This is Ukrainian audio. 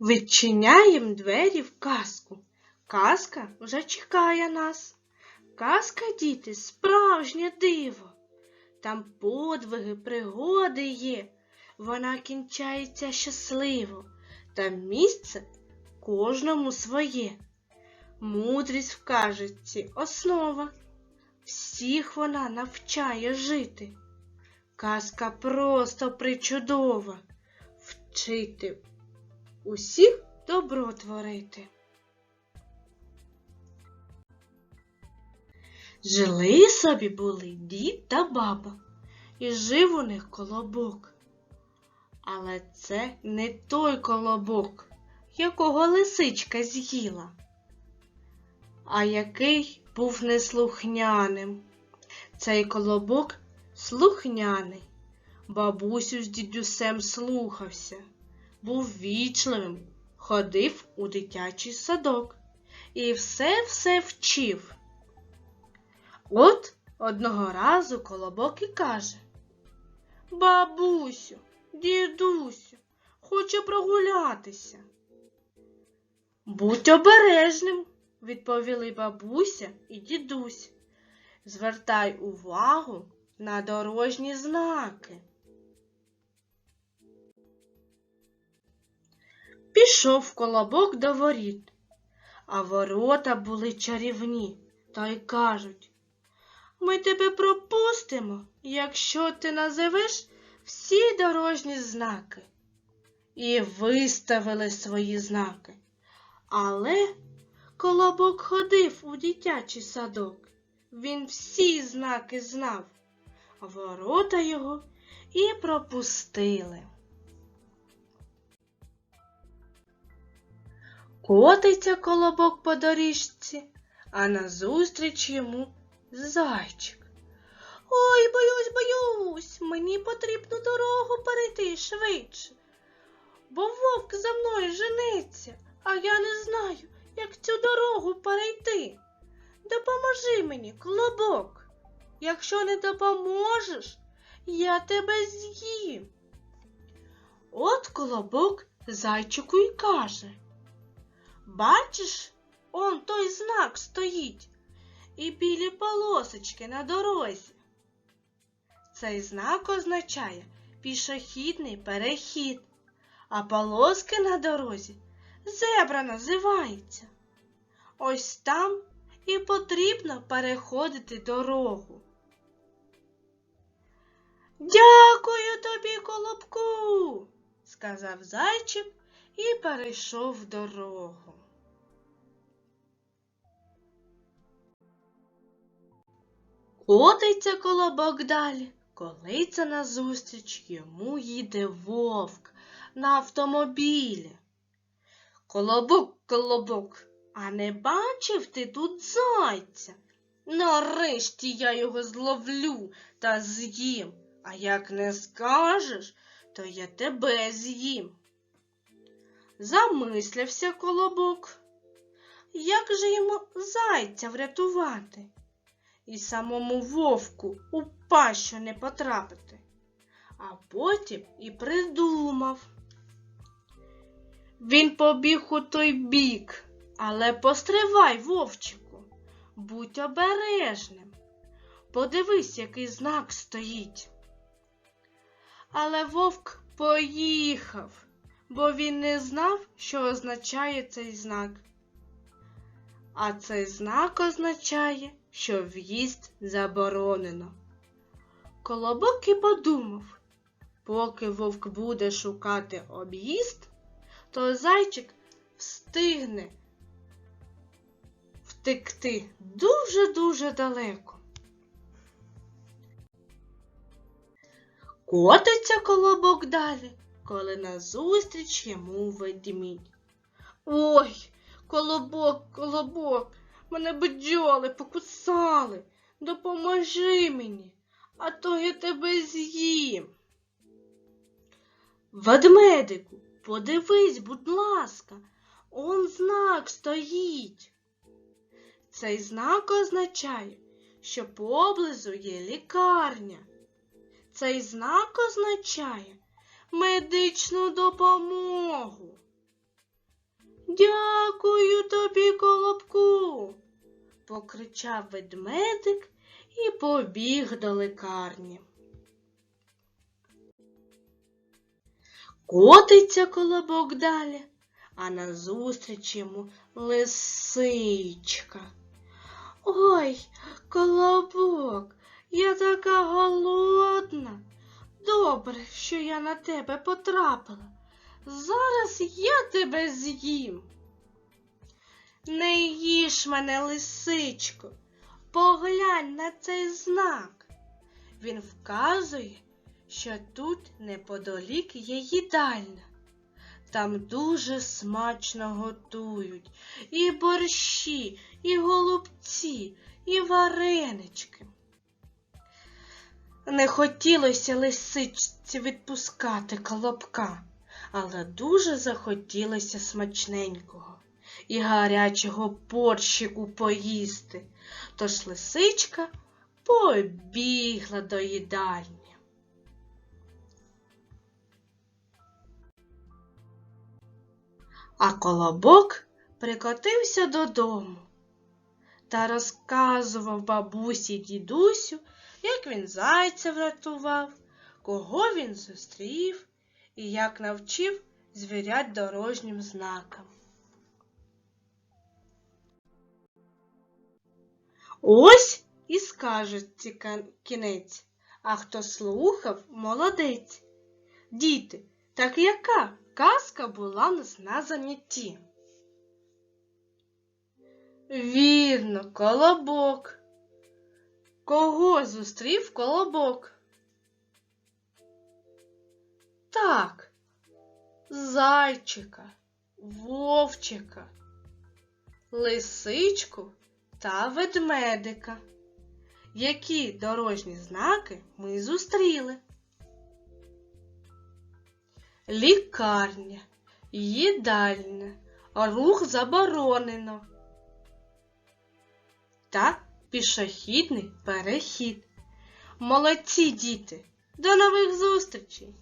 Відчиняєм двері в казку. Казка вже чекає нас. Казка, діти, справжнє диво. Там подвиги, пригоди є. Вона кінчається щасливо, та місце кожному своє. Мудрість в казці основа. Всіх вона навчає жити. Казка просто причудова. Вчити усіх добро творити. Жили собі були дід та баба, і жив у них колобок. Але це не той колобок, якого лисичка з'їла, а який був неслухняним. Цей колобок слухняний, бабусю з дідусем слухався був вічливим, ходив у дитячий садок і все-все вчив. От одного разу колобок і каже Бабусю, дідусю, хочу прогулятися. Будь обережним, відповіли бабуся і дідусь. Звертай увагу на дорожні знаки. Пішов колобок до воріт, а ворота були чарівні, та й кажуть Ми тебе пропустимо, якщо ти називеш всі дорожні знаки. І виставили свої знаки. Але колобок ходив у дитячий садок. Він всі знаки знав, ворота його і пропустили. Котиться колобок по доріжці, а назустріч йому зайчик. Ой, боюсь, боюсь, мені потрібно дорогу перейти швидше, бо вовк за мною жениться, а я не знаю, як цю дорогу перейти. Допоможи мені, колобок. Якщо не допоможеш, я тебе з'їм. От колобок зайчику й каже. Бачиш, он той знак стоїть і білі полосочки на дорозі. Цей знак означає пішохідний перехід, а полоски на дорозі зебра називається. Ось там і потрібно переходити дорогу. Дякую тобі, колобку, сказав зайчик і перейшов дорогу. Котиться колобок далі, коли це назустріч йому їде вовк на автомобілі. Колобок, колобок, а не бачив ти тут зайця? Нарешті я його зловлю та з'їм, а як не скажеш, то я тебе з'їм. Замислився колобок. Як же йому зайця врятувати? І самому вовку у пащу не потрапити. А потім і придумав. Він побіг у той бік, але постривай, вовчику, будь обережним. Подивись, який знак стоїть. Але вовк поїхав, бо він не знав, що означає цей знак. А цей знак означає, що в'їзд заборонено. Колобок і подумав, поки вовк буде шукати об'їзд, то зайчик встигне втекти дуже-дуже далеко. Котиться колобок далі, коли назустріч йому ведмідь. Ой, колобок, колобок, мене бджоли покусали. Допоможи мені, а то я тебе з'їм. Ведмедику, подивись, будь ласка, он знак стоїть. Цей знак означає, що поблизу є лікарня. Цей знак означає медичну допомогу. Дякую тобі, колобку, покричав ведмедик і побіг до лікарні. Котиться колобок далі, а назустріч йому лисичка. Ой, колобок, я така голодна. Добре, що я на тебе потрапила. Зараз я тебе з'їм. Не їж мене, лисичко, поглянь на цей знак. Він вказує, що тут неподалік є їдальня. Там дуже смачно готують і борщі, і голубці, і варенички. Не хотілося лисичці відпускати колобка, але дуже захотілося смачненького і гарячого борщику поїсти. Тож лисичка побігла до їдальні. А колобок прикотився додому та розказував бабусі дідусю, як він зайця врятував, кого він зустрів і як навчив звірять дорожнім знакам. Ось і скаже кінець, а хто слухав, молодець. Діти, так яка казка була нас на занятті? Вірно, колобок. Кого зустрів колобок? Так, зайчика, вовчика, лисичку та ведмедика. Які дорожні знаки ми зустріли? Лікарня, їдальня, рух заборонено та пішохідний перехід. Молодці діти! До нових зустрічей!